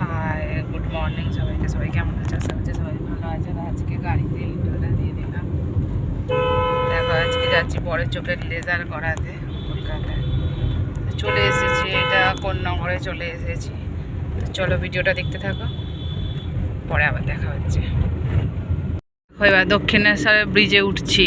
High, good morning সবাইকে। সবাই কেমন আছে? আশা সবাই ভালো আছে। আজকে গাড়িতে ইন্টোটা দিয়ে দিলাম। দেখো, আজকে যাচ্ছি বড় চোখের লেজার করাতে কলকাতায়। চলে এসেছি এটা কোন নগরে চলে এসেছি। চলো ভিডিওটা দেখতে থাকো। পরে আবার দেখা হচ্ছে। এবার দক্ষিণেশ্বরের ব্রিজে উঠছি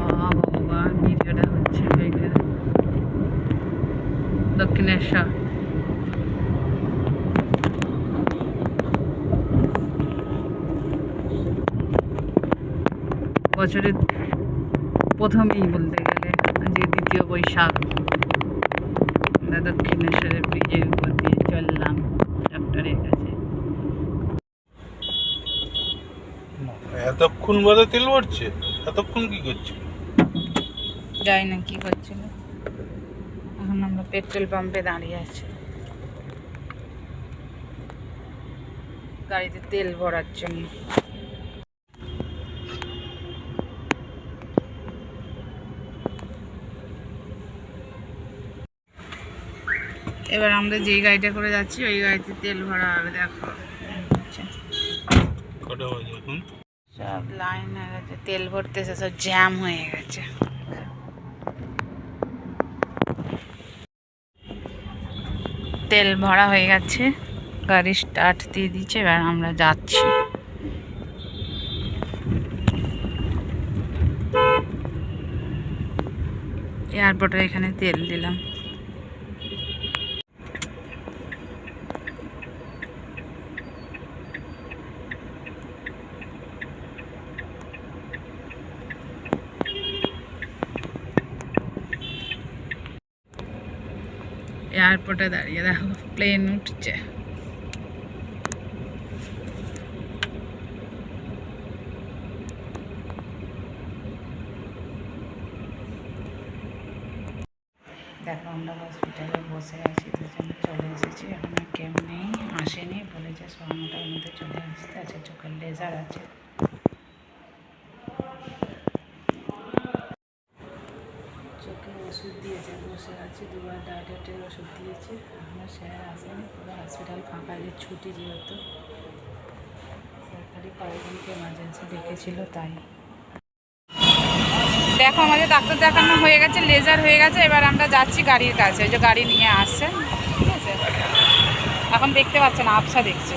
আহ, ভগবান ভিডিওটা হচ্ছে এখানে দক্ষিণেশ্বর বছরের প্রথমেই বলতে গেলে যে দ্বিতীয় বৈশাখ আমরা দক্ষিণেশ্বরের ব্রিজের উপর দিয়ে চললাম ডক্টরের কাছে। এতক্ষণ বাদে তেল ভরছে এতক্ষণ কি করছে? যাই না কি করছিল। এখন আমরা পেট্রোল পাম্পে দাঁড়িয়ে আছি। গাড়িতে তেল ভরার জন্য। এবার আমরা যেই গাড়িটা করে যাচ্ছি ওই গাড়িতে তেল ভরা হবে দেখো। সব লাইন হয়ে গেছে তেল ভরতেছে সব জ্যাম হয়ে গেছে। তেল ভরা হয়ে গেছে। গাড়ি স্টার্ট দিয়ে দিচ্ছে এবার আমরা যাচ্ছি। এয়ারপোর্টে এখানে তেল দিলাম। এয়ারপোর্টে দাঁড়িয়ে দেখো প্লেন উঠছে। দেখো, আমরা হসপিটালে বসে আছি, দুজনে চলে এসেছি, এখন কেউ নেই, আসেনি, বলেছে নটার মধ্যে চলে আসতে আছে চোখের লেজার আছে। ওষুধ দিয়েছে বসে আছি দুবার ডায়রিয়াটের ওষুধ দিয়েছে। এখনও স্যার আসেনি, পুরো হসপিটাল ফাঁকা যে ছুটি যেহেতু। সরকারি কয়েকজনকে এমার্জেন্সি ডেকেছিল, তাই। দেখো, আমাদের ডাক্তার দেখানো হয়ে গেছে লেজার হয়ে গেছে, এবার আমরা যাচ্ছি গাড়ির কাছে। ওই যে গাড়ি নিয়ে আসছে, ঠিক আছে? এখন দেখতে পাচ্ছে না আবসা দেখছে।